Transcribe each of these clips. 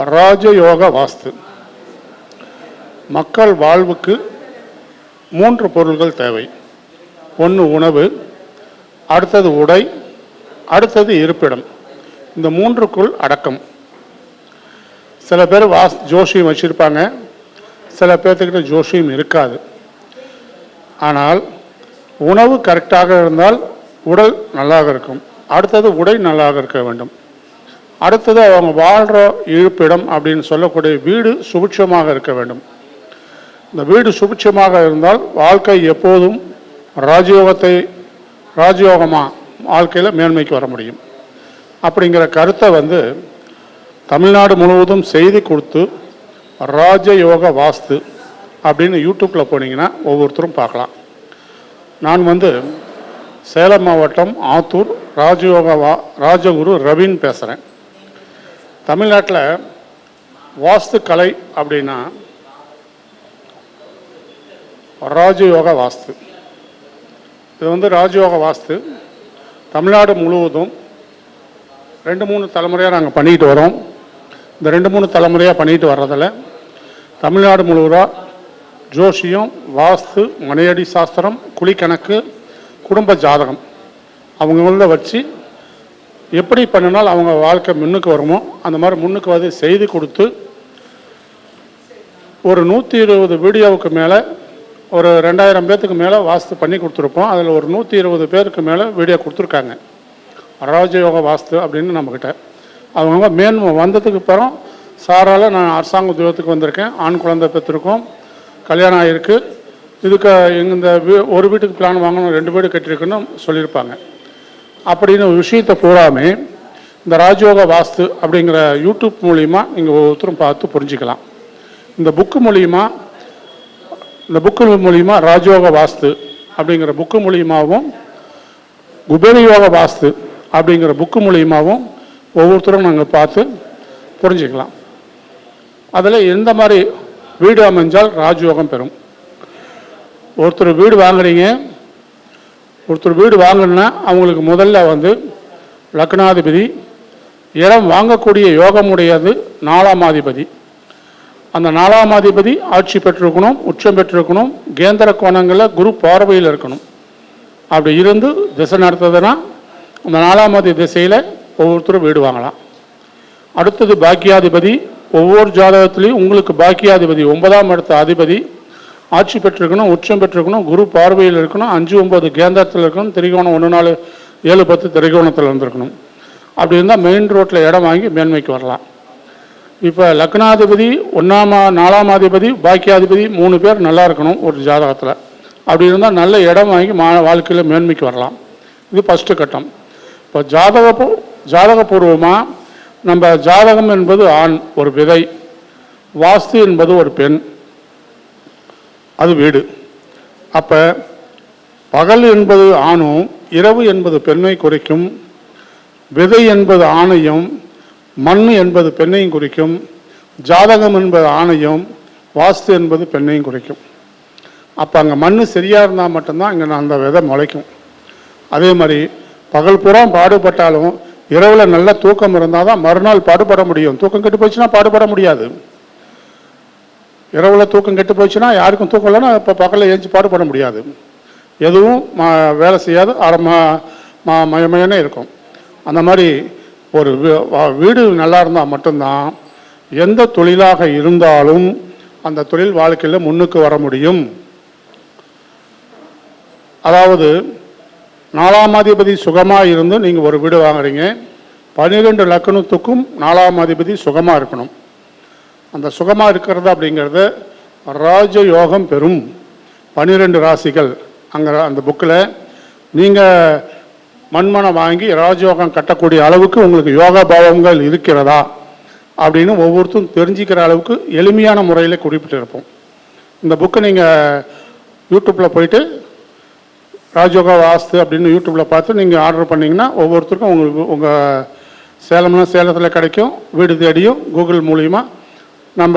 ராஜயோக வாஸ்து மக்கள் வாழ்வுக்கு மூன்று பொருள்கள் தேவை. ஒன்று உணவு அடுத்தது உடை அடுத்தது இருப்பிடம். இந்த மூன்றுக்குள் அடக்கம். சில பேர் வாஸ் ஜோஷியம் வச்சுருப்பாங்க. சில பேர்த்துக்கிட்ட ஜோஷியம் இருக்காது. ஆனால் உணவு கரெக்டாக இருந்தால் உடல் நல்லாக இருக்கும். அடுத்தது உடை நல்லாக இருக்க வேண்டும். அடுத்தது அவங்க வாழ்கிற இருப்பிடம் அப்படின்னு சொல்லக்கூடிய வீடு சுபிட்சமாக இருக்க வேண்டும். இந்த வீடு சுபிட்சமாக இருந்தால் வாழ்க்கை எப்போதும் ராஜயோகத்தை ராஜயோகமாக வாழ்க்கையில் மேன்மைக்கு வர முடியும். அப்படிங்கிற கருத்தை வந்து தமிழ்நாடு முழுவதும் செய்தி கொடுத்து ராஜயோக வாஸ்து அப்படின்னு யூடியூப்பில் போனீங்கன்னா ஒவ்வொருத்தரும் பார்க்கலாம். நான் வந்து சேலம் மாவட்டம் ஆத்தூர் ராஜயோக வா ராஜகுரு ரவின்னு பேசுகிறேன் தமிழ்நாட்டில் வாஸ்து கலை அப்படின்னா ராஜயோக வாஸ்து. இது வந்து ராஜயோக வாஸ்து. தமிழ்நாடு முழுவதும் ரெண்டு மூணு தலைமுறையாக நாங்கள் பண்ணிட்டு வரோம். இந்த ரெண்டு மூணு தலைமுறையாக பண்ணிட்டு வர்றதில் தமிழ்நாடு முழுவதாக ஜோஷியம் வாஸ்து மனையடி சாஸ்திரம் குழிக்கணக்கு குடும்ப ஜாதகம் அவங்கள வச்சு எப்படி பண்ணினால் அவங்க வாழ்க்கை முன்னுக்கு வருமோ அந்த மாதிரி முன்னுக்கு வந்து செய்து கொடுத்து ஒரு நூற்றி இருபது வீடியோவுக்கு மேலே ஒரு ரெண்டாயிரம் பேர்த்துக்கு மேலே வாஸ்து பண்ணி கொடுத்துருப்போம். அதில் ஒரு நூற்றி இருபது பேருக்கு மேலே வீடியோ கொடுத்துருக்காங்க. ராஜயோக வாஸ்து அப்படின்னு நம்மக்கிட்ட அவங்க மேன்மை வந்ததுக்கு அப்புறம் சாரால் நான் அரசாங்க உத்தியோகத்துக்கு வந்திருக்கேன். ஆண் குழந்தை பெற்றிருக்கோம். கல்யாணம் ஆகிருக்கு இதுக்கு இந்த வீ- ஒரு வீட்டுக்கு பிளான் வாங்கணும் ரெண்டு வீடு கட்டியிருக்குன்னு சொல்லியிருப்பாங்க. அப்படின்னு ஒரு விஷயத்தை பூராமே இந்த ராஜயோக வாஸ்து அப்படிங்கிற யூடியூப் மூலிமா நீங்கள் ஒவ்வொருத்தரும் பார்த்து புரிஞ்சுக்கலாம். இந்த புக்கு மூலிமா இந்த புக்கு மூலிமா ராஜயோக வாஸ்து அப்படிங்கிற புக்கு மூலியமாகவும் குபேரயோக வாஸ்து அப்படிங்கிற புக்கு மூலியமாகவும் ஒவ்வொருத்தரும் நாங்கள் பார்த்து புரிஞ்சுக்கலாம். அதில் எந்த மாதிரி வீடு அமைஞ்சால் ராஜயோகம் பெறும்? ஒருத்தர் வீடு வாங்குறீங்க ஒருத்தர் வீடு வாங்கணுன்னா அவங்களுக்கு முதல்ல வந்து லக்னாதிபதி இடம் வாங்கக்கூடிய யோகமுடையது நாலாம் அதிபதி அந்த நாலாம் அதிபதி ஆட்சி பெற்றிருக்கணும் உச்சம் பெற்றிருக்கணும் கேந்திர கோணங்களில் குரு பார்வையில் இருக்கணும். அப்படி இருந்து திசை நடத்துதுன்னா அந்த நாலாம் திசையில் ஒவ்வொருத்தரும் வீடு வாங்கலாம். அடுத்தது பாக்கியாதிபதி ஒவ்வொரு ஜாதகத்துலேயும் உங்களுக்கு பாக்கியாதிபதி ஒன்பதாம் இடத்த அதிபதி ஆட்சி பெற்றிருக்கணும் உச்சம் பெற்றிருக்கணும் குரு பார்வையில் இருக்கணும் அஞ்சு ஒம்பது கேந்திரத்தில் இருக்கணும் திரிகோணம் ஒன்று நாலு ஏழு பத்து திரிகோணத்தில் இருந்திருக்கணும் அப்படி இருந்தால் மெயின் ரோட்டில் இடம் வாங்கி மேன்மைக்கு வரலாம். இப்போ லக்னாதிபதி ஒன்றாம் நாலாம் அதிபதி பாக்கியாதிபதி மூணு பேர் நல்லா இருக்கணும் ஒரு ஜாதகத்தில். அப்படி இருந்தால் நல்ல இடம் வாங்கி மா வாழ்க்கையில் மேன்மைக்கு வரலாம். இது ஃபஸ்ட்டு கட்டம். இப்போ ஜாதக பூ- ஜாதகபூர்வமாக நம்ம ஜாதகம் என்பது ஆண் ஒரு விதை வாஸ்து என்பது ஒரு பெண். அது வீடு. அப்போ பகல் என்பது ஆணும் இரவு என்பது பெண்ணை குறிக்கும் விதை என்பது ஆணையும் மண் என்பது பெண்ணையும் குறிக்கும் ஜாதகம் என்பது ஆணையும் வாஸ்து என்பது பெண்ணையும் குறிக்கும். அப்போ அங்கே மண் சரியாக இருந்தால் மட்டும்தான் இங்கே அந்த விதை முளைக்கும். அதே மாதிரி பகல் பூரா பாடுபட்டாலும் இரவில் நல்ல தூக்கம் இருந்தால் தான் மறுநாள் பாடுபட முடியும். தூக்கம் கெட்டு போச்சுன்னா பாடுபட முடியாது. இரவில் தூக்கம் கெட்டு போச்சுன்னா யாருக்கும் தூக்கம் இல்லைன்னா இப்போ பகலில் ஏஞ்சி பண்ண முடியாது. எதுவும் ம- வேலை செய்யாது அரை ம ம- மயமயனே இருக்கும். அந்த மாதிரி ஒரு வீடு நல்லா இருந்தால் மட்டும்தான் எந்த தொழிலாக இருந்தாலும் அந்த தொழில் வாழ்க்கையில் முன்னுக்கு வர முடியும். அதாவது நாலாம் அதிபதி சுகமாக இருந்து நீங்கள் ஒரு வீடு வாங்குறீங்க. பன்னிரெண்டு லக்கணத்துக்கும் நாலாம் அதிபதி சுகமாக இருக்கணும். அந்த சுகமாக இருக்கிறது அப்படிங்கிறது ராஜயோகம் பெறும். பன்னிரெண்டு ராசிகள் அங்கே அந்த புக்கில் நீங்கள் மண்மனம் வாங்கி ராஜயோகம் கட்டக்கூடிய அளவுக்கு உங்களுக்கு யோகா பாவங்கள் இருக்கிறதா? அப்படின்னு ஒவ்வொருத்தரும் தெரிஞ்சுக்கிற அளவுக்கு எளிமையான முறையில் குறிப்பிட்டிருப்போம் இந்த புக்கை நீங்கள் யூடியூப்பில் போயிட்டு ராஜயோகா வாஸ்து அப்படின்னு யூடியூப்பில் பார்த்து நீங்கள் ஆர்டர் பண்ணிங்கன்னா ஒவ்வொருத்தருக்கும் உங்களுக்கு உங்கள் சேலம்னா சேலத்தில் கிடைக்கும் வீடு தேடியும் கூகுள் மூலியமாக நம்ம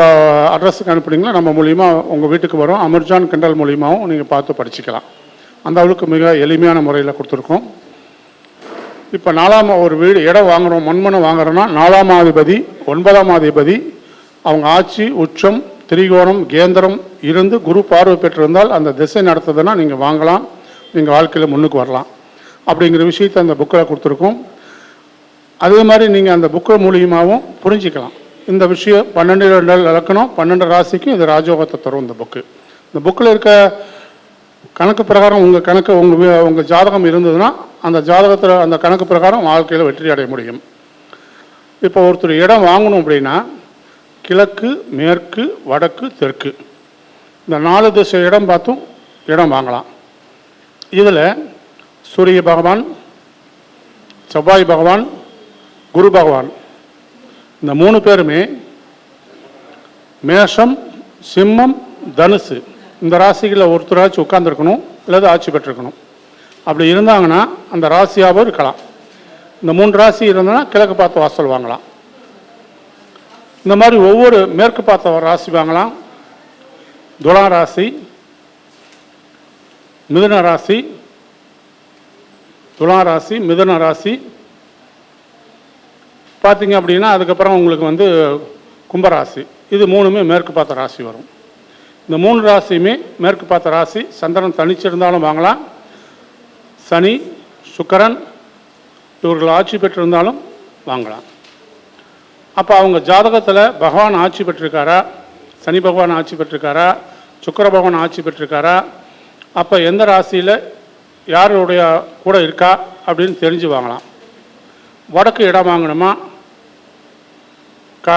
அட்ரஸுக்கு அனுப்புனீங்கன்னா நம்ம மூலிமா உங்கள் வீட்டுக்கு வரும். அமர்ஜான் கிண்டல் மூலியமாகவும் நீங்கள் பார்த்து படிச்சுக்கலாம். அந்த அளவுக்கு மிக எளிமையான முறையில் கொடுத்துருக்கோம். இப்போ நாலாம் ஒரு வீடு இடம் வாங்குகிறோம் மண்மனை வாங்குறோன்னா நாலாம் அதிபதி ஒன்பதாம் அதிபதி அவங்க ஆட்சி உச்சம் திரிகோணம் கேந்திரம் இருந்து குரு பார்வை பெற்றிருந்தால் அந்த திசை நடத்துதுன்னா நீங்கள் வாங்கலாம். நீங்கள் வாழ்க்கையில் முன்னுக்கு வரலாம். அப்படிங்கிற விஷயத்தை அந்த புக்கில் கொடுத்துருக்கோம். அதே மாதிரி நீங்கள் அந்த புக்கு மூலியமாகவும் புரிஞ்சிக்கலாம். இந்த விஷயம் பன்னெண்டு ரெண்டு இலக்கணம் பன்னெண்டு ராசிக்கும் இது ராஜயோகத்தை தரும் இந்த புக்கு இந்த புக்கில் இருக்க கணக்கு பிரகாரம் உங்கள் கணக்கு உங்கள் உங்கள் ஜாதகம் இருந்ததுன்னா அந்த ஜாதகத்தில் அந்த கணக்கு பிரகாரம் வாழ்க்கையில் வெற்றி அடைய முடியும். இப்போ ஒருத்தர் இடம் வாங்கணும் அப்படின்னா கிழக்கு மேற்கு வடக்கு தெற்கு. இந்த நாலு திசை இடம் பார்த்தும் இடம் வாங்கலாம். இதில் சூரிய பகவான் செவ்வாய் பகவான் குரு பகவான். இந்த மூணு பேருமே மேஷம் சிம்மம் தனுசு. இந்த ராசிகளில் ஒருத்தராச்சும் உட்காந்துருக்கணும் அல்லது ஆட்சி பெற்றிருக்கணும். அப்படி இருந்தாங்கன்னா அந்த ராசியாகவும் இருக்கலாம். இந்த மூன்று ராசி இருந்ததுன்னா கிழக்கு பார்த்த வாசல் வாங்கலாம். இந்த மாதிரி ஒவ்வொரு மேற்கு பார்த்த ராசி வாங்கலாம். துலா ராசி மிதுன ராசி துலா ராசி மிதுன ராசி பார்த்தீங்க அப்படின்னா அதுக்கப்புறம் உங்களுக்கு வந்து கும்பராசி. இது மூணுமே மேற்கு பார்த்த ராசி வரும். இந்த மூணு ராசியுமே மேற்கு பார்த்த ராசி. சந்திரன் தனிச்சிருந்தாலும் வாங்கலாம். சனி சுக்கரன் இவர்கள் ஆட்சி பெற்றிருந்தாலும் வாங்கலாம். அப்போ அவங்க ஜாதகத்தில் பகவான் ஆட்சி பெற்றிருக்காரா? சனி பகவான் ஆட்சி பெற்றிருக்காரா? சுக்கிர பகவான் ஆட்சி பெற்றிருக்காரா? அப்போ எந்த ராசியில் யாருடைய கூட இருக்கா அப்படின்னு தெரிஞ்சு வாங்கலாம். வடக்கு இடம் வாங்கணுமா? க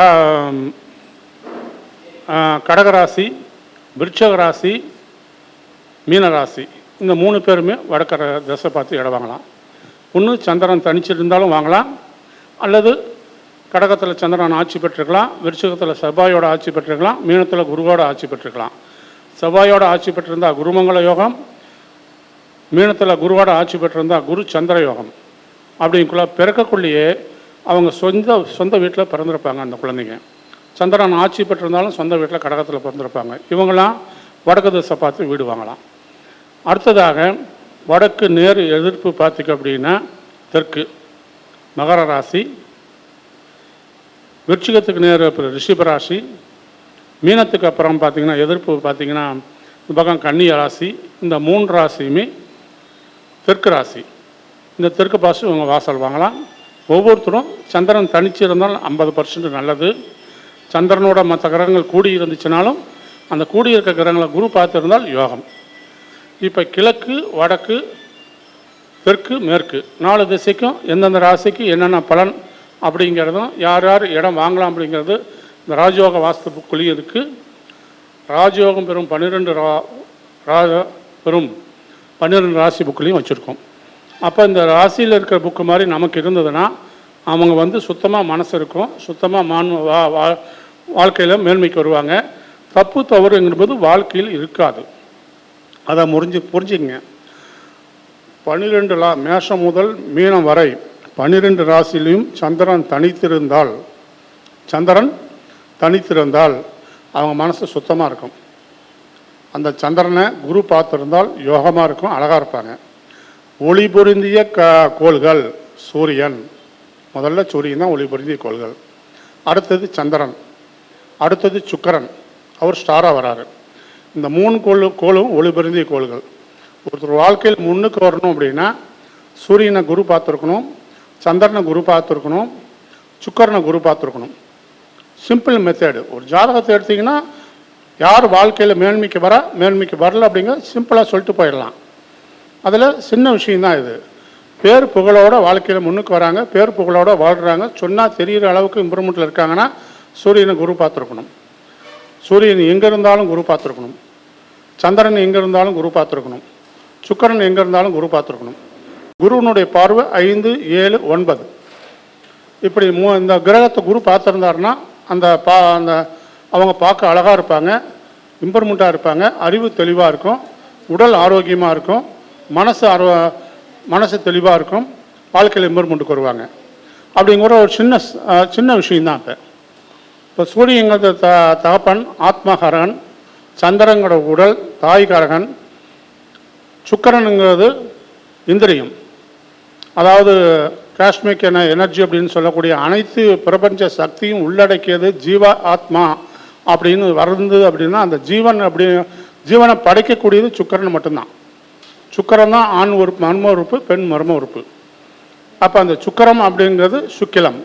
கடகராசி விருட்சகராசி மீனராசி. இந்த மூணு பேருமே வடக்கு ர- திசை பார்த்து இடம் வாங்கலாம். ஒன்று சந்திரன் தனிச்சிருந்தாலும் வாங்கலாம். அல்லது கடகத்தில் சந்திரன் ஆட்சி பெற்றிருக்கலாம். விருட்சகத்தில் செவ்வாயோட ஆட்சி பெற்றிருக்கலாம். மீனத்தில் குருவோட ஆட்சி பெற்றிருக்கலாம். செவ்வாயோட ஆட்சி பெற்றிருந்தால் குருமங்கள யோகம். மீனத்தில் குருவோட ஆட்சி பெற்றிருந்தால் குரு சந்திர யோகம். அப்படிங்குள்ள பிறக்கக்குள்ளேயே அவங்க சொந்த சொந்த வீட்டில் பிறந்திருப்பாங்க அந்த குழந்தைங்க. சந்திரன் ஆட்சி பெற்றிருந்தாலும் சொந்த வீட்டில் கடகத்தில் பிறந்திருப்பாங்க. இவங்களாம் வடக்கு திசை பார்த்து வீடு வாங்கலாம். அடுத்ததாக வடக்கு நேர் எதிர்ப்பு பார்த்திங்க அப்படின்னா தெற்கு மகர ராசி விருட்சிகத்துக்கு நேர் ரிஷிபராசி மீனத்துக்கு அப்புறம் பார்த்திங்கன்னா எதிர்ப்பு பார்த்தீங்கன்னா இந்த பக்கம் கன்னி ராசி இந்த மூன்று ராசியுமே தெற்கு ராசி. இந்த தெற்கு பாசு இவங்க வாசல் வாங்கலாம். ஒவ்வொருத்தரும் சந்திரன் தனிச்சு இருந்தாலும் ஐம்பது பர்சன்ட் நல்லது. சந்திரனோட மற்ற கிரகங்கள் கூடி இருந்துச்சுனாலும் அந்த கூடி இருக்க கிரகங்களை குரு பார்த்துருந்தால் யோகம். இப்போ கிழக்கு வடக்கு தெற்கு மேற்கு நாலு திசைக்கும் எந்தெந்த ராசிக்கு என்னென்ன பலன் அப்படிங்கிறதும் யார் யார் இடம் வாங்கலாம் அப்படிங்கிறது இந்த ராஜயோக வாஸ்து புக்குள்ளேயும் இருக்குது ராஜயோகம் பெறும் பன்னிரெண்டு ரா ராஜ பெறும் பன்னிரெண்டு ராசி புக்குலையும் வச்சுருக்கோம். அப்போ இந்த ராசியில் இருக்கிற புக்கு மாதிரி நமக்கு இருந்ததுன்னா அவங்க வந்து சுத்தமாக மனசு இருக்கும். சுத்தமாக மான் வா வா வாழ்க்கையில் மேன்மைக்கு வருவாங்க. தப்பு தவறுங்கிறது வாழ்க்கையில் இருக்காது. அதை முறிஞ்சு புரிஞ்சுங்க பன்னிரெண்டு லா மேஷம் முதல் மீனம் வரை பன்னிரெண்டு ராசிலையும் சந்திரன் தனித்திருந்தால் சந்திரன் தனித்திருந்தால் அவங்க மனசு சுத்தமாக இருக்கும். அந்த சந்திரனை குரு பார்த்துருந்தால் யோகமாக இருக்கும் அழகாக இருப்பாங்க. ஒளி பொருந்திய க கோள்கள் சூரியன். முதல்ல சூரியன் தான் ஒளி பொருந்திய கோள்கள். அடுத்தது சந்திரன். அடுத்தது சுக்கரன். அவர் ஸ்டாராக வராரு. இந்த மூணு கோள் கோளும் ஒளி பொருந்திய கோள்கள். ஒருத்தர் வாழ்க்கையில் முன்னுக்கு வரணும் அப்படின்னா சூரியனை குரு பார்த்துருக்கணும் சந்திரனை குரு பார்த்துருக்கணும் சுக்கரனை குரு பார்த்துருக்கணும். சிம்பிள் மெத்தேடு ஒரு ஜாதகத்தை எடுத்திங்கன்னா யார் வாழ்க்கையில் மேன்மைக்கு வர மேன்மைக்கு வரல அப்படிங்கிற சிம்பிளாக சொல்லிட்டு போயிடலாம். அதில் சின்ன விஷயந்தான் இது. பேர் புகழோட வாழ்க்கையில் முன்னுக்கு வராங்க பேர் புகழோட வாழ்கிறாங்க சொன்னால் தெரிகிற அளவுக்கு இம்ப்ரூவ்மெண்ட்டில் இருக்காங்கன்னா சூரியனை குரு பார்த்துருக்கணும். சூரியன் எங்கே இருந்தாலும் குரு பார்த்துருக்கணும். சந்திரன் எங்கே இருந்தாலும் குரு பார்த்துருக்கணும். சுக்கரன் எங்கே இருந்தாலும் குரு பார்த்துருக்கணும். குருவினுடைய பார்வை ஐந்து ஏழு ஒன்பது. இப்படி மூ இந்த கிரகத்தை குரு பார்த்துருந்தாருன்னா அந்த பா அந்த அவங்க பார்க்க அழகாக இருப்பாங்க இம்ப்ரூவ்மெண்ட்டாக இருப்பாங்க அறிவு தெளிவாக இருக்கும் உடல் ஆரோக்கியமாக இருக்கும் மனசு ஆரோ மனசு தெளிவாக இருக்கும் வாழ்க்கையில் இம்ப்ரூவ்மெண்ட்டுக்கு வருவாங்க. அப்படிங்கிற ஒரு சின்ன சின்ன விஷயந்தான் இப்போ இப்போ சூரியங்கிறது த தகப்பன் ஆத்மகரன் சந்திரங்கிற உடல் தாய்காரகன் சுக்கரனுங்கிறது இந்திரியம். அதாவது காஷ்மிக் என எனர்ஜி அப்படின்னு சொல்லக்கூடிய அனைத்து பிரபஞ்ச சக்தியும் உள்ளடக்கியது ஜீவ ஆத்மா அப்படின்னு வருது அப்படின்னா அந்த ஜீவன் அப்படி ஜீவனை படைக்கக்கூடியது சுக்கரன் மட்டும்தான். சுக்கரம் தான் ஆண் உறுப்பு மர்ம உறுப்பு பெண் மர்ம உறுப்பு. அப்போ அந்த சுக்கரம் அப்படிங்கிறது சுக்கிலம்.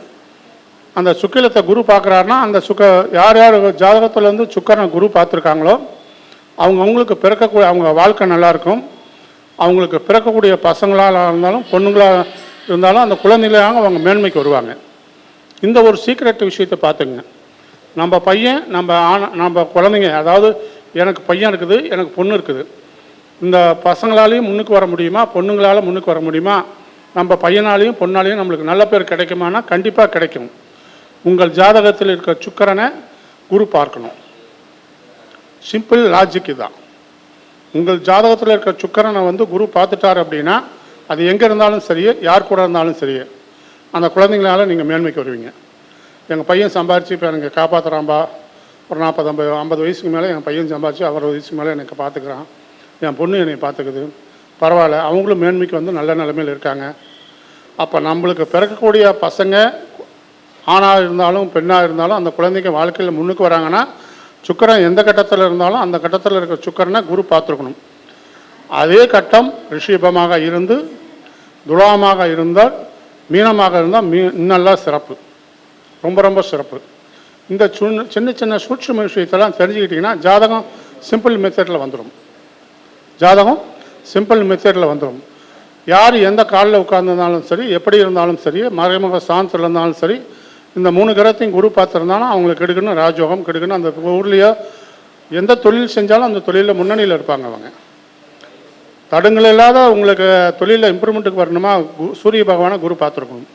அந்த சுக்கிலத்தை குரு பார்க்குறாருன்னா அந்த சுக்க யார் யார் ஜாதகத்துலேருந்து சுக்கரனை குரு பார்த்துருக்காங்களோ அவங்க அவங்களுக்கு பிறக்கக்கூடிய அவங்க வாழ்க்கை நல்லா இருக்கும். அவங்களுக்கு பிறக்கக்கூடிய பசங்களாக இருந்தாலும் பொண்ணுங்களாக இருந்தாலும் அந்த குழந்தைகளாக அவங்க மேன்மைக்கு வருவாங்க. இந்த ஒரு சீக்ரெட் விஷயத்தை பார்த்துங்க நம்ம பையன் நம்ம ஆண் நம்ம குழந்தைங்க அதாவது எனக்கு பையன் இருக்குது எனக்கு பொண்ணு இருக்குது. இந்த பசங்களாலையும் முன்னுக்கு வர முடியுமா? பொண்ணுங்களால் முன்னுக்கு வர முடியுமா? நம்ம பையனாலையும் பொண்ணாலையும் நம்மளுக்கு நல்ல பேர் கிடைக்குமானா கண்டிப்பாக கிடைக்கும். உங்கள் ஜாதகத்தில் இருக்க சுக்கரனை குரு பார்க்கணும். சிம்பிள் லாஜிக் இதுதான் உங்கள் ஜாதகத்தில் இருக்க சுக்கரனை வந்து குரு பார்த்துட்டார் அப்படின்னா அது எங்கே இருந்தாலும் சரி யார் கூட இருந்தாலும் சரி அந்த குழந்தைங்களால நீங்கள் மேன்மைக்கு வருவீங்க. எங்கள் பையன் சம்பாரித்து இப்போ எனக்கு காப்பாற்றுறான்பா ஒரு நாற்பது ஐம்பது ஐம்பது வயசுக்கு மேலே என் பையன் சம்பாரித்து அறுபது வயசுக்கு மேலே எனக்கு பார்த்துக்கிறான் என் பொண்ணு என்னை பார்த்துக்குது. பரவாயில்ல அவங்களும் மேன்மைக்கு வந்து நல்ல நிலைமையில் இருக்காங்க. அப்போ நம்மளுக்கு பிறக்கக்கூடிய பசங்க ஆணாக இருந்தாலும் பெண்ணாக இருந்தாலும் அந்த குழந்தைங்க வாழ்க்கையில் முன்னுக்கு வராங்கன்னா சுக்கரன் எந்த கட்டத்தில் இருந்தாலும் அந்த கட்டத்தில் இருக்கிற சுக்கரனை குரு பார்த்துருக்கணும். அதே கட்டம் ரிஷிபமாக இருந்து துலாமாக இருந்தால் மீனமாக இருந்தால் மீ இன்னெல்லாம் சிறப்பு. ரொம்ப ரொம்ப சிறப்பு. இந்த சுண்ண சின்ன சின்ன சூட்சம விஷயத்தெல்லாம் தெரிஞ்சுக்கிட்டிங்கன்னா ஜாதகம் சிம்பிள் மெத்தடில் வந்துடும் ஜாதகம் சிம்பிள் மெத்தடில் வந்துடும் யார் எந்த காலில் உட்காந்துருந்தாலும் சரி எப்படி இருந்தாலும் சரி மறைமுக சாந்தத்தில் இருந்தாலும் சரி இந்த மூணு கிரகத்தையும் குரு பார்த்துருந்தாலும் அவங்களுக்கு கெடுக்கணும் ராஜயோகம் கெடுக்கணும். அந்த ஊர்லேயோ எந்த தொழில் செஞ்சாலும் அந்த தொழிலில் முன்னணியில் இருப்பாங்க அவங்க. தடங்கள் இல்லாத உங்களுக்கு தொழிலில் இம்ப்ரூவ்மெண்ட்டுக்கு வரணுமா? கு- சூரிய பகவானை குரு பார்த்துருக்கணும்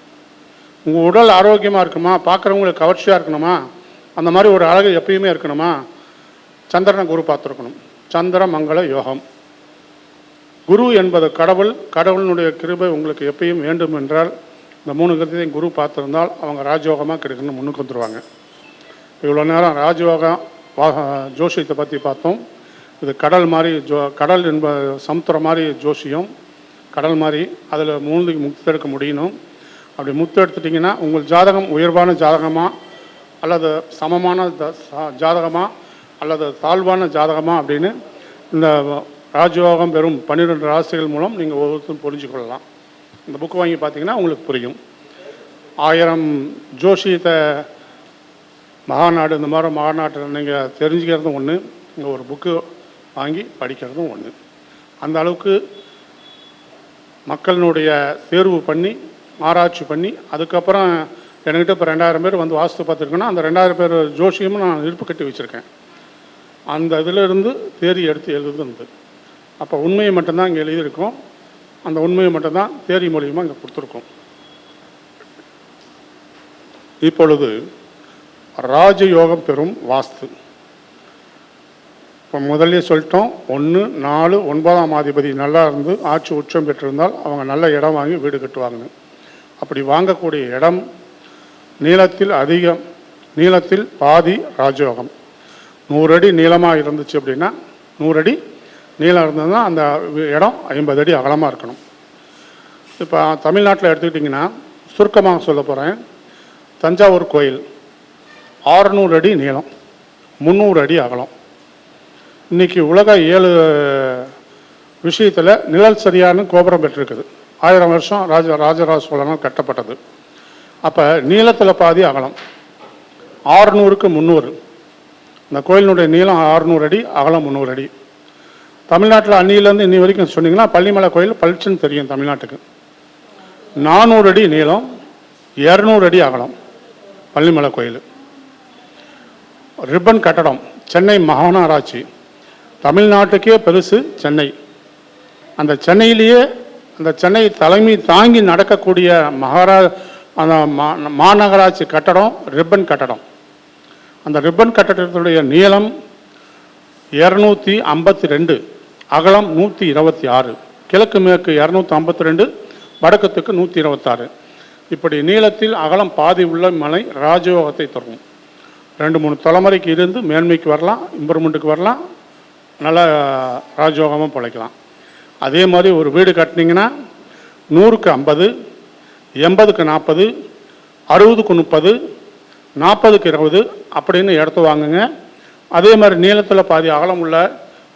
உங்கள் உடல் ஆரோக்கியமாக இருக்குமா? பார்க்குறவங்களுக்கு கவர்ச்சியாக இருக்கணுமா? அந்த மாதிரி ஒரு அழகு எப்பயுமே இருக்கணுமா? சந்திரனை குரு பார்த்துருக்கணும். சந்திர மங்கள யோகம். குரு என்பது கடவுள் கடவுளினுடைய கிருபை உங்களுக்கு எப்பயும் வேண்டும் என்றால் இந்த மூணு கிரகத்தையும் குரு பார்த்துருந்தால் அவங்க ராஜயோகமாக கிடைக்கணும் முன்னுக்கு வந்துருவாங்க. இவ்வளோ நேரம் ராஜயோகம் வா- ஜோசியத்தை பற்றி பார்த்தோம். இது கடல் மாதிரி ஜோ கடல் என்ப சமுத்திர மாதிரி ஜோசியம். கடல் மாதிரி அதில் மூழ்கி முக்தி எடுக்க முடியணும். அப்படி முத்து எடுத்துட்டிங்கன்னா உங்கள் ஜாதகம் உயர்வான ஜாதகமாக அல்லது சமமான ஜாதகமாக அல்லது தாழ்வான ஜாதகமாக அப்படின்னு இந்த ராஜயோகம் பெறும் பன்னிரெண்டு ராசிகள் மூலம் நீங்கள் ஒவ்வொருத்தரும் புரிஞ்சு கொள்ளலாம். இந்த புக் வாங்கி பார்த்தீங்கன்னா உங்களுக்கு புரியும். ஆயிரம் ஜோஷியத்தை மகாநாடு இந்த மாதிரி மகாநாட்டில் நீங்கள் தெரிஞ்சுக்கிறதும் ஒன்று இங்கே ஒரு புக்கு வாங்கி படிக்கிறதும் ஒன்று அந்த அளவுக்கு மக்களினுடைய தேர்வு பண்ணி ஆராய்ச்சி பண்ணி அதுக்கப்புறம் என்கிட்ட இப்போ ரெண்டாயிரம் பேர் வந்து வாஸ்து பார்த்துருக்கேன்னா அந்த ரெண்டாயிரம் பேர் ஜோஷியமும் நான் இருப்பு கட்டி வச்சுருக்கேன். அந்த இதிலிருந்து தேதி எடுத்து எழுதுனது அப்போ உண்மையை மட்டும்தான் இங்கே எழுதியிருக்கோம். அந்த உண்மையை மட்டும்தான் தேரி மூலியமாக இங்கே கொடுத்துருக்கோம். இப்பொழுது ராஜயோகம் பெறும் வாஸ்து. இப்போ முதல்ல சொல்லிட்டோம் ஒன்று நாலு ஒன்பதாம் அதிபதி நல்லா இருந்து ஆட்சி உச்சம் பெற்றிருந்தால் அவங்க நல்ல இடம் வாங்கி வீடு கட்டுவாங்க அப்படி வாங்கக்கூடிய இடம் நீளத்தில் அதிகம் நீளத்தில் பாதி ராஜயோகம். நூறு அடி நீளமாக இருந்துச்சு அப்படின்னா நூறு அடி நீளம் இருந்ததுன்னா அந்த இடம் ஐம்பது அடி அகலமாக இருக்கணும். இப்போ தமிழ்நாட்டில் எடுத்துக்கிட்டிங்கன்னா சுருக்கமாக சொல்ல போகிறேன் தஞ்சாவூர் கோயில் ஆறுநூறு அடி நீளம் முந்நூறு அடி அகலம். இன்னைக்கு உலக ஏழு விஷயத்தில் நிழல் சரியான கோபுரம் பெற்றிருக்குது. ஆயிரம் வருஷம் ராஜ ராஜராஜ சோழனால் கட்டப்பட்டது. அப்போ நீளத்தில் பாதி அகலம் ஆறுநூறுக்கு முந்நூறு. இந்த கோயிலினுடைய நீளம் ஆறுநூறு அடி அகலம் முந்நூறு அடி. தமிழ்நாட்டில் அன்னியிலேருந்து இன்னி வரைக்கும் சொன்னீங்கன்னா பள்ளிமலை கோயில் பளிச்சுன்னு தெரியும் தமிழ்நாட்டுக்கு. நானூறு அடி நீளம் இரநூறு அடி அகலம் பள்ளிமலை கோயில். ரிப்பன் கட்டடம் சென்னை மாநகராட்சி தமிழ்நாட்டுக்கே பெருசு சென்னை. அந்த சென்னையிலேயே அந்த சென்னை தலைமை தாங்கி நடக்கக்கூடிய மகாரா அந்த மா- மாநகராட்சி கட்டடம் ரிப்பன் கட்டடம். அந்த ரிப்பன் கட்டடத்துடைய நீளம் இரநூத்தி ஐம்பத்தி ரெண்டு. அகலம் நூற்றி இருபத்தி ஆறு கிழக்கு மேற்கு இரநூத்தி ஐம்பத்தி ரெண்டு வடக்கத்துக்கு நூற்றி இருபத்தாறு இப்படி நீளத்தில் அகலம் பாதி உள்ள மலை ராஜயோகத்தை தரும். ரெண்டு மூணு தலைமுறைக்கு இருந்து மேன்மைக்கு வரலாம் இம்ப்ரூவ்மெண்ட்டுக்கு வரலாம் நல்ல ராஜயோகமாக பிழைக்கலாம். அதே மாதிரி ஒரு வீடு கட்டினீங்கன்னா நூறுக்கு ஐம்பது எண்பதுக்கு நாற்பது அறுபதுக்கு முப்பது நாற்பதுக்கு இருபது அப்படின்னு இடத்த வாங்குங்க. அதே மாதிரி நீளத்தில் பாதி அகலம் உள்ள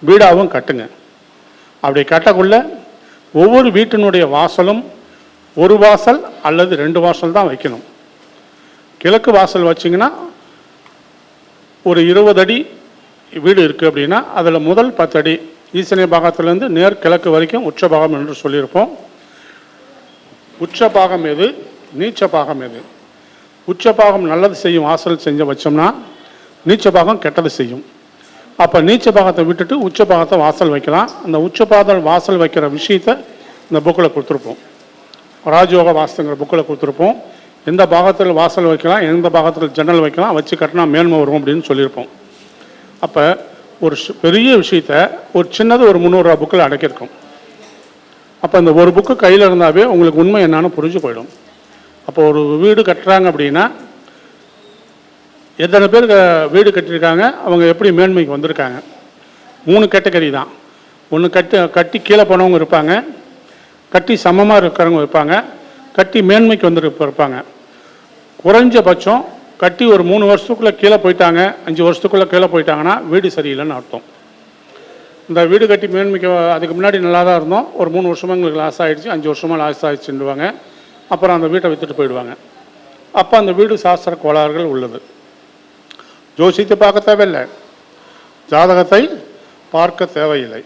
வீடாகவும் கட்டுங்க. அப்படி கேட்டக்குள்ள ஒவ்வொரு வீட்டினுடைய வாசலும் ஒரு வாசல் அல்லது ரெண்டு வாசல் தான் வைக்கணும். கிழக்கு வாசல் வச்சிங்கன்னா ஒரு இருபது அடி வீடு இருக்குது அப்படின்னா அதில் முதல் பத்து அடி ஈசனிய பாகத்திலேருந்து நேர் கிழக்கு வரைக்கும் உச்ச பாகம் என்று சொல்லியிருப்போம். உச்ச பாகம் எது? நீச்ச பாகம் எது? உச்ச பாகம் நல்லது செய்யும் வாசல் செஞ்ச வச்சோம்னா நீச்ச பாகம் கெட்டது செய்யும். அப்போ நீச்ச பாகத்தை விட்டுட்டு உச்ச பாகத்தை வாசல் வைக்கலாம். அந்த உச்ச பாகம் வாசல் வைக்கிற விஷயத்தை இந்த புக்கில் கொடுத்துருப்போம். ராஜயோக வாசங்கிற புக்கில் கொடுத்துருப்போம். எந்த பாகத்தில் வாசல் வைக்கலாம் எந்த பாகத்தில் ஜன்னல் வைக்கலாம் வச்சு கட்டினா மேன்மை வரும் அப்படின்னு சொல்லியிருப்போம். அப்போ ஒரு பெரிய விஷயத்த ஒரு சின்னது ஒரு முந்நூறுரூவா புக்கில் அடக்கியிருக்கோம். அப்போ அந்த ஒரு புக்கு கையில் இருந்தாவே உங்களுக்கு உண்மை என்னன்னு புரிஞ்சு போயிடும். அப்போ ஒரு வீடு கட்டுறாங்க அப்படின்னா எத்தனை பேர் வீடு கட்டியிருக்காங்க அவங்க எப்படி மேன்மைக்கு வந்திருக்காங்க? மூணு கேட்டகரி தான். ஒன்று கட்டி கட்டி கீழே போனவங்க இருப்பாங்க கட்டி சமமாக இருக்கிறவங்க இருப்பாங்க கட்டி மேன்மைக்கு வந்து இருப்பாங்க. குறைஞ்சபட்சம் கட்டி ஒரு மூணு வருஷத்துக்குள்ளே கீழே போயிட்டாங்க அஞ்சு வருஷத்துக்குள்ளே கீழே போயிட்டாங்கன்னா வீடு சரியில்லைன்னு அர்த்தம். இந்த வீடு கட்டி மேன்மைக்கு அதுக்கு முன்னாடி நல்லா தான் இருந்தோம். ஒரு மூணு வருஷமாக எங்களுக்கு லாஸ் ஆகிடுச்சு அஞ்சு வருஷமாக லாஸ் ஆகிடுச்சுடுவாங்க அப்புறம் அந்த வீட்டை விற்றுட்டு போயிடுவாங்க. அப்போ அந்த வீடு சாஸ்திர கோளாறுகள் உள்ளது. ஜோசியத்தை பார்க்க தேவையில்லை. ஜாதகத்தை பார்க்க தேவையில்லை.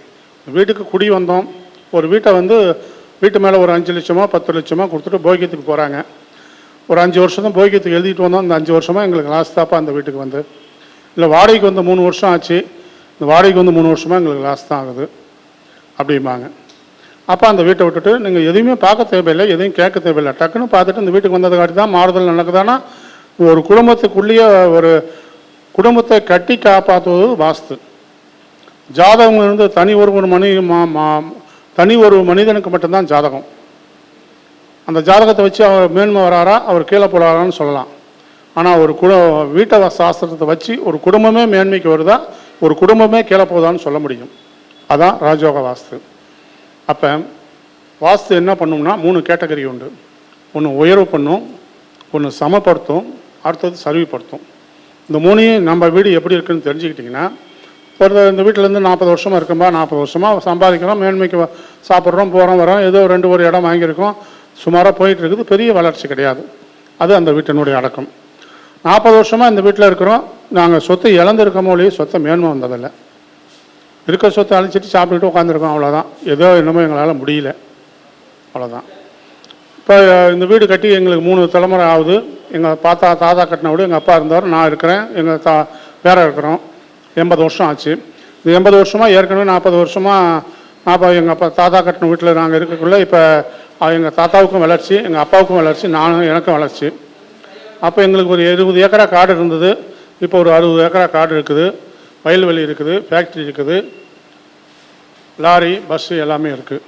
வீட்டுக்கு குடி வந்தோம். ஒரு வீட்டை வந்து வீட்டு மேலே ஒரு அஞ்சு லட்சமோ பத்து லட்சமோ கொடுத்துட்டு போகியத்துக்கு போகிறாங்க ஒரு அஞ்சு வருஷம் தான் போகியத்துக்கு எழுதிட்டு வந்தோம். அந்த அஞ்சு வருஷமாக எங்களுக்கு லாஸ் தாப்பா அந்த வீட்டுக்கு வந்து. இல்லை வாடகைக்கு வந்து மூணு வருஷம் ஆச்சு. இந்த வாடகைக்கு வந்து மூணு வருஷமாக எங்களுக்கு லாஸ் தான் ஆகுது. அப்படிம்பாங்க. அப்போ அந்த வீட்டை விட்டுட்டு நீங்கள் எதுவுமே பார்க்க தேவையில்லை. எதையும் கேட்க தேவையில்லை. டக்குன்னு பார்த்துட்டு இந்த வீட்டுக்கு வந்ததை காட்டி தான் மாறுதல் நடக்குதானா ஒரு குடும்பத்துக்குள்ளேயே ஒரு குடும்பத்தை கட்டி காப்பாற்றுவது வாஸ்து. ஜாதகம் இருந்து தனி ஒரு ஒரு மனி மா- மா- தனி ஒரு மனிதனுக்கு மட்டும்தான் ஜாதகம். அந்த ஜாதகத்தை வச்சு அவர் மேன்மை வராரா? அவர் கீழே போகிறாரான்னு சொல்லலாம். ஆனால் ஒரு குட வீட்டை சாஸ்திரத்தை வச்சு ஒரு குடும்பமே மேன்மைக்கு வருதா? ஒரு குடும்பமே கீழே போகுதான்னு சொல்ல முடியும். அதான் ராஜயோக வாஸ்து. அப்போ வாஸ்து என்ன பண்ணும்னா மூணு கேட்டகரி உண்டு. ஒன்று உயர்வு பண்ணும் ஒன்று சமப்படுத்தும் அடுத்தது சரிவுபடுத்தும். இந்த மூணையும் நம்ம வீடு எப்படி இருக்குன்னு தெரிஞ்சுக்கிட்டிங்கன்னா ஒரு இந்த வீட்டிலேருந்து நாற்பது வருஷமாக இருக்கும்பா நாற்பது வருஷமாக சம்பாதிக்கிறோம் மேன்மைக்கு சாப்பிட்றோம் போகிறோம் வரோம் ஏதோ ரெண்டு ஒரு இடம் வாங்கியிருக்கோம். சுமாராக போயிட்டு இருக்குது பெரிய வளர்ச்சி கிடையாது. அது அந்த வீட்டினுடைய அடக்கம். நாற்பது வருஷமாக இந்த வீட்டில் இருக்கிறோம். நாங்கள் சொத்தை இழந்திருக்கோமோ இல்லையோ சொத்தை மேன்மை வந்ததில்லை. இருக்க சொத்தை அழிச்சிட்டு சாப்பிட்டுட்டு உட்காந்துருக்கோம் அவ்வளோதான் ஏதோ என்னமோ எங்களால் முடியல. அவ்வளோதான் இப்போ இந்த வீடு கட்டி எங்களுக்கு மூணு தலைமுறை ஆகுது. எங்கள் பாத்தா தாத்தா கட்டின வீடு எங்கள் அப்பா இருந்தவர் நான் இருக்கிறேன். எங்கள் தா வேற இருக்கிறோம். எண்பது வருஷம் ஆச்சு. இந்த எண்பது வருஷமாக ஏற்கனவே நாற்பது வருஷமாக நாற்பது எங்கள் அப்பா தாத்தா கட்டின வீட்டில் நாங்கள் இருக்கக்குள்ளே இப்போ எங்கள் தாத்தாவுக்கும் வளர்ச்சி எங்கள் அப்பாவுக்கும் வளர்ச்சி நானும் எனக்கும் வளர்ச்சி. அப்போ எங்களுக்கு ஒரு இருபது ஏக்கரா காடு இருந்தது. இப்போ ஒரு அறுபது ஏக்கரா காடு இருக்குது. வயல்வெளி இருக்குது ஃபேக்ட்ரி இருக்குது. லாரி பஸ்ஸு எல்லாமே இருக்குது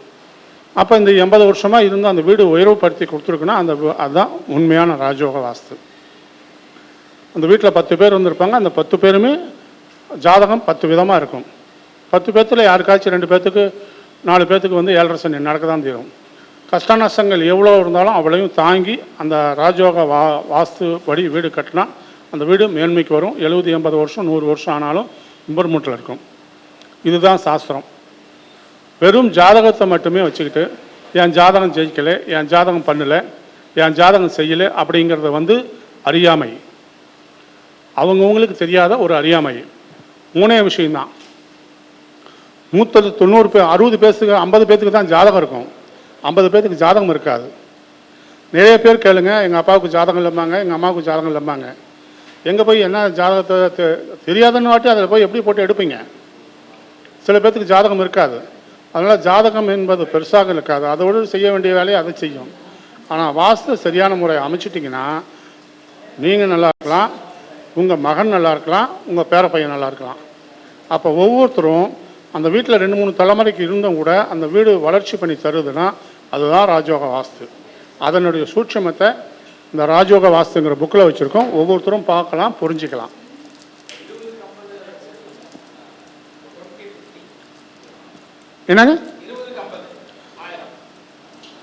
அப்போ இந்த எண்பது வருஷமாக இருந்து அந்த வீடு உயர்வுபடுத்தி கொடுத்துருக்குன்னா அந்த அதுதான் உண்மையான ராஜயோக வாஸ்து. அந்த வீட்டில் பத்து பேர் வந்திருப்பாங்க அந்த பத்து பேருமே ஜாதகம் பத்து விதமாக இருக்கும். பத்து பேர்த்தில் யாருக்காச்சும் ரெண்டு பேர்த்துக்கு நாலு பேர்த்துக்கு வந்து ஏழரை சனி நடக்க தான் தீரும். கஷ்ட நஷ்டங்கள் எவ்வளோ இருந்தாலும் அவளையும் தாங்கி அந்த ராஜயோக வா வாஸ்து படி வீடு கட்டினா அந்த வீடு மேன்மைக்கு வரும். எழுபது எண்பது வருஷம் நூறு வருஷம் ஆனாலும் இம்ப்ரூவ்மெண்ட்டில் இருக்கும். இதுதான் சாஸ்திரம். வெறும் ஜாதகத்தை மட்டுமே வச்சுக்கிட்டு என் ஜாதகம் ஜெயிக்கலை என் ஜாதகம் பண்ணலை என் ஜாதகம் செய்யலை அப்படிங்கிறத வந்து அறியாமை. அவங்கவுங்களுக்கு தெரியாத ஒரு அறியாமை. மூணே விஷயம்தான். நூற்றது தொண்ணூறு பேர் அறுபது பேர்த்துக்கு ஐம்பது பேர்த்துக்கு தான் ஜாதகம் இருக்கும். ஐம்பது பேர்த்துக்கு ஜாதகம் இருக்காது. நிறைய பேர் கேளுங்க எங்கள் அப்பாவுக்கு ஜாதகம் இல்லைம்பாங்க எங்கள் அம்மாவுக்கு ஜாதகம் இல்லைம்பாங்க. எங்கே போய் என்ன ஜாதகத்தை தெ- தெரியாதுன்னு வாட்டி அதில் போய் எப்படி போட்டு எடுப்பீங்க? சில பேர்த்துக்கு ஜாதகம் இருக்காது. அதனால் ஜாதகம் என்பது பெருசாக இருக்காது. அதோடு செய்ய வேண்டிய வேலையை அதை செய்யும். ஆனால் வாஸ்து சரியான முறை அமைச்சிட்டிங்கன்னா நீங்கள் நல்லா இருக்கலாம் உங்கள் மகன் நல்லா இருக்கலாம் உங்கள் பேர பையன் நல்லா இருக்கலாம். அப்போ ஒவ்வொருத்தரும் அந்த வீட்டில் ரெண்டு மூணு தலைமுறைக்கு இருந்தும் கூட அந்த வீடு வளர்ச்சி பண்ணி தருதுன்னா அதுதான் ராஜோக வாஸ்து. அதனுடைய சூட்சமத்தை இந்த ராஜோக வாஸ்துங்கிற புக்கில் வச்சுருக்கோம். ஒவ்வொருத்தரும் பார்க்கலாம் புரிஞ்சுக்கலாம். என்னங்க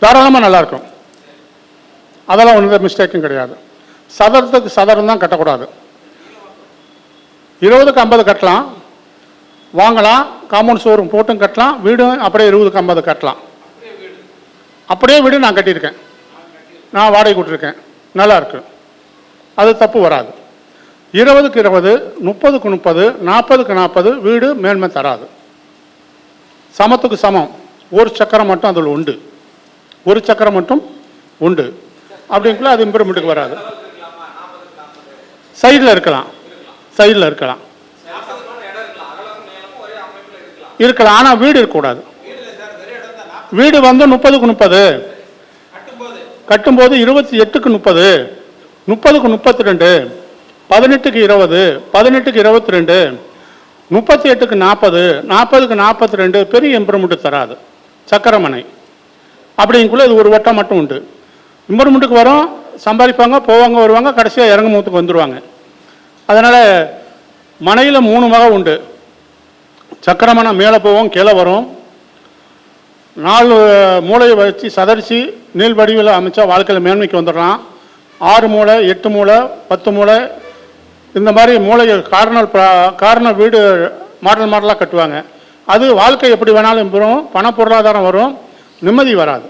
தாராளமாக நல்லா இருக்கும் அதெல்லாம் ஒன்றும் மிஸ்டேக்கும் கிடையாது. சதுரத்துக்கு சதுரம் தான் கட்டக்கூடாது. இருபதுக்கு ஐம்பது கட்டலாம். வாங்கலாம் காம்பவுண்ட் ஷோரூம் போட்டும் கட்டலாம் வீடும் அப்படியே இருபதுக்கு ஐம்பது கட்டலாம். அப்படியே வீடு நான் கட்டியிருக்கேன். நான் வாடகை கொடுத்துருக்கேன். நல்லாயிருக்கு அது தப்பு வராது. இருபதுக்கு இருபது முப்பதுக்கு முப்பது நாற்பதுக்கு நாற்பது வீடு மேன்மை தராது. சமத்துக்கு சமம். ஒரு சக்கரம் மட்டும் அதில் உண்டு. ஒரு சக்கரம் மட்டும் உண்டு. அப்படிங்குள்ள அது இம்ப்ரூவ்மெண்ட்டுக்கு வராது. சைடில் இருக்கலாம். சைடில் இருக்கலாம். இருக்கலாம். ஆனால் வீடு இருக்கக்கூடாது. வீடு வந்து முப்பதுக்கு முப்பது. கட்டும்போது இருபத்தி எட்டுக்கு முப்பது. முப்பதுக்கு முப்பத்தி ரெண்டு. பதினெட்டுக்கு இருபது. பதினெட்டுக்கு இருபத்தி ரெண்டு. முப்பத்தி எட்டுக்கு நாற்பது நாற்பதுக்கு நாற்பத்தி ரெண்டு பெரிய இம்ப்ரூவ்மெண்ட் தராது. சக்கரமனை அப்படிங்குள்ள இது ஒரு வட்டம் மட்டும் உண்டு. இம்ப்ரூவ்மெண்ட்டுக்கு வரும் சம்பாதிப்பாங்க போவாங்க வருவாங்க கடைசியாக இறங்கும் மூத்துக்கு வந்துடுவாங்க அதனால் மனையில் மூணு வகை உண்டு. சக்கரமனை மேலே போவோம் கீழே வரும். நாலு மூளையை வச்சு சதரிச்சு நீள் வடிவில் அமைச்சா வாழ்க்கையில் மேன்மைக்கு வந்துடலாம். ஆறு மூளை எட்டு மூளை பத்து மூளை இந்த மாதிரி மூளையை கார்னர் ப- கார்னர் வீடு மாடல் மாடலாக கட்டுவாங்க. அது வாழ்க்கை எப்படி வேணாலும் வரும் பண பொருளாதாரம் வரும் நிம்மதி வராது.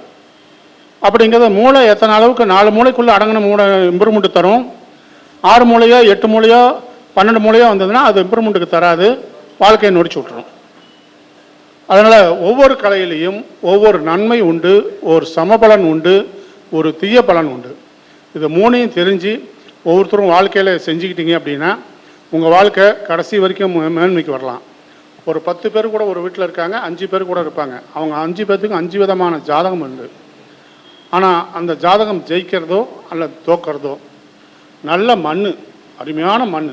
அப்படிங்கிறது மூளை எத்தனை அளவுக்கு நாலு மூளைக்குள்ளே அடங்கின மூளை இம்ப்ரூவ்மெண்ட் தரும். ஆறு மூளையோ எட்டு மூளையோ பன்னெண்டு மூளையோ வந்ததுன்னா அது இம்ப்ரூவ்மெண்ட்டுக்கு தராது வாழ்க்கையை நொடிச்சு விட்டுரும். அதனால் ஒவ்வொரு கலையிலையும் ஒவ்வொரு நன்மை உண்டு ஒரு சமபலன் உண்டு ஒரு தீய பலன் உண்டு. இது மூணையும் தெரிஞ்சு ஒவ்வொருத்தரும் வாழ்க்கையில் செஞ்சுக்கிட்டீங்க அப்படின்னா உங்கள் வாழ்க்கை கடைசி வரைக்கும் மேன்மைக்கு வரலாம். ஒரு பத்து பேர் கூட ஒரு வீட்டில் இருக்காங்க அஞ்சு பேர் கூட இருப்பாங்க. அவங்க அஞ்சு பேர்த்துக்கும் அஞ்சு விதமான ஜாதகம் உண்டு. ஆனால் அந்த ஜாதகம் ஜெயிக்கிறதோ அல்லது தோக்கிறதோ நல்ல மண் அருமையான மண்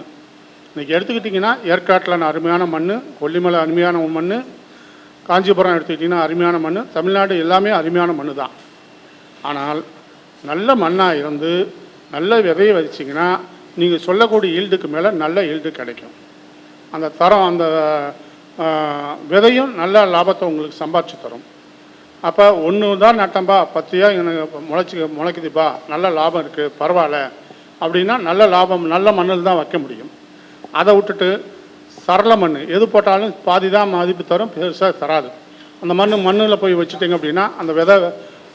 இன்றைக்கி எடுத்துக்கிட்டிங்கன்னா ஏற்காட்டில் அருமையான மண் கொல்லிமலை அருமையான மண் காஞ்சிபுரம் எடுத்துக்கிட்டிங்கன்னா அருமையான மண் தமிழ்நாடு எல்லாமே அருமையான மண் தான் ஆனால் நல்ல மண்ணாக இருந்து நல்ல விதையை வச்சிங்கன்னா நீங்கள் சொல்லக்கூடிய ஈல்டுக்கு மேலே நல்ல ஈல்டு கிடைக்கும். அந்த தரம் அந்த விதையும் நல்ல லாபத்தை உங்களுக்கு சம்பாதிச்சு தரும். அப்போ ஒன்று தான் நட்டம்பா பத்தியா எனக்கு முளைச்சி முளைக்குதுப்பா நல்ல லாபம் இருக்குது பரவாயில்ல. அப்படின்னா நல்ல லாபம் நல்ல மண்ணில் தான் வைக்க முடியும். அதை விட்டுட்டு சரள மண் எது போட்டாலும் பாதி தான் மதிப்பு தரும் பெருசாக தராது. அந்த மண் மண்ணில் போய் வச்சுட்டிங்க அப்படின்னா அந்த விதை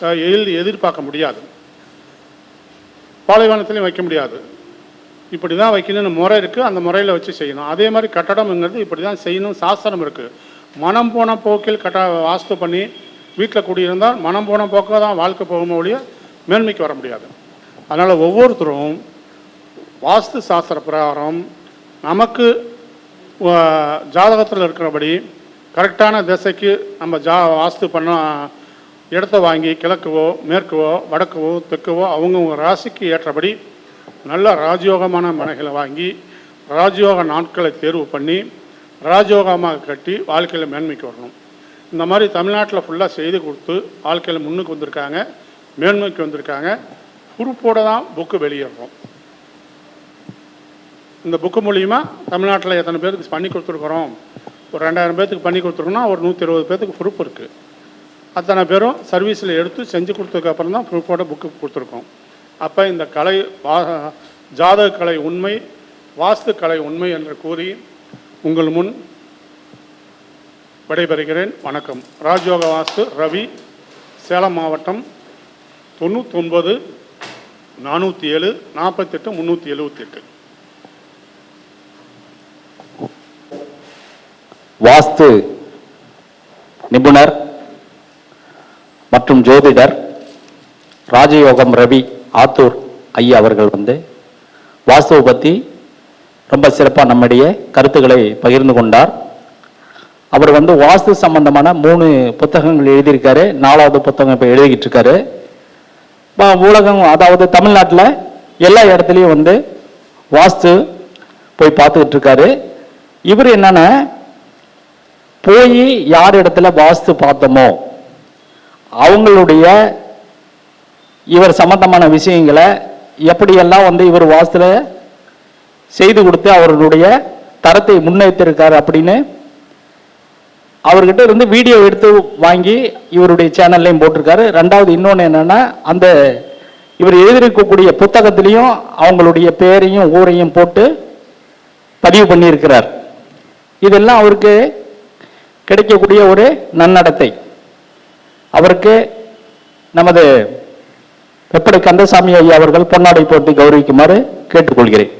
அஹ், எதிர்பார்க்க முடியாது. பாலைவனத்துலையும் வைக்க முடியாது. இப்படி தான் வைக்கணும்னு முறை இருக்குது அந்த முறையில் வச்சு செய்யணும். அதே மாதிரி கட்டடம்ங்கிறது இப்படி தான் செய்யணும். சாஸ்திரம் இருக்குது மனம் போன போக்கில் கட்ட வாஸ்து பண்ணி வீட்டில் குடியிருந்தால் மனம் போன போக்கில் தான் வாழ்க்கை போகும் ஒழிய மேன்மைக்கு வர முடியாது. அதனால் ஒவ்வொருத்தரும் வாஸ்து சாஸ்திர பிரகாரம் நமக்கு ஜாதகத்தில் இருக்கிறபடி கரெக்டான திசைக்கு நம்ம ஜா வாஸ்து பண்ண இடத்த வாங்கி கிழக்குவோ மேற்குவோ வடக்குவோ தெற்குவோ அவங்கவுங்க ராசிக்கு ஏற்றபடி நல்ல ராஜயோகமான மனைகளை வாங்கி ராஜயோக நாட்களை தேர்வு பண்ணி ராஜயோகமாக கட்டி வாழ்க்கையில் மேன்மைக்கு வரணும். இந்த மாதிரி தமிழ்நாட்டில் ஃபுல்லாக செய்து கொடுத்து வாழ்க்கையில் முன்னுக்கு வந்திருக்காங்க மேன்மைக்கு வந்திருக்காங்க. பொறுப்போட தான் புக்கு வெளியிடுறோம். இந்த புக்கு மூலிமா தமிழ்நாட்டில் எத்தனை பேருக்கு பண்ணி கொடுத்துருக்குறோம்? ஒரு ரெண்டாயிரம் பேர்த்துக்கு பண்ணி கொடுத்துருக்கோம்னா ஒரு நூற்றி இருபது பேர்த்துக்கு பொறுப்பு இருக்குது அத்தனை பேரும் சர்வீஸில் எடுத்து செஞ்சு கொடுத்ததுக்கப்புறம் தான் ப்ரூஃபோட புக்கு கொடுத்துருக்கோம். அப்போ இந்த கலை வா ஜாதக கலை உண்மை வாஸ்து கலை உண்மை என்று கூறி உங்கள் முன் விடைபெறுகிறேன். வணக்கம். ராஜயோக வாஸ்து ரவி சேலம் மாவட்டம் தொண்ணூத்தொன்பது நானூற்றி ஏழு நாற்பத்தெட்டு முந்நூற்றி எழுபத்தெட்டு வாஸ்து நிபுணர் மற்றும் ஜோதிடர் ராஜயோகம் ரவி ஆத்தூர் ஐயா அவர்கள் வந்து வாஸ்துவை பற்றி ரொம்ப சிறப்பாக நம்முடைய கருத்துக்களை பகிர்ந்து கொண்டார். அவர் வந்து வாஸ்து சம்பந்தமான மூணு புத்தகங்கள் எழுதியிருக்காரு. நாலாவது புத்தகம் இப்போ எழுதிக்கிட்டு இருக்காரு ஊடகம் உலகம் அதாவது தமிழ்நாட்டில் எல்லா இடத்துலையும் வந்து வாஸ்து போய் பார்த்துக்கிட்டு இருக்காரு இவர் என்னென்ன போய் யார் இடத்துல வாஸ்து பார்த்தோமோ அவங்களுடைய இவர் சம்பந்தமான விஷயங்களை எப்படியெல்லாம் வந்து இவர் வாசத்தில் செய்து கொடுத்து அவர்களுடைய தரத்தை முன்னேற்றிருக்காரு அப்படின்னு அவர்கிட்ட இருந்து வீடியோ எடுத்து வாங்கி இவருடைய சேனல்லையும் போட்டிருக்காரு. ரெண்டாவது இன்னொன்று என்னென்னா அந்த இவர் எழுதியிருக்கக்கூடிய புத்தகத்திலையும் அவங்களுடைய பேரையும் ஊரையும் போட்டு பதிவு பண்ணியிருக்கிறார். இதெல்லாம் அவருக்கு கிடைக்கக்கூடிய ஒரு நன்னடத்தை. அவருக்கு நமது வெப்படை கந்தசாமி ஐயா அவர்கள் பொன்னாடை போட்டு கௌரவிக்குமாறு கேட்டுக்கொள்கிறேன்.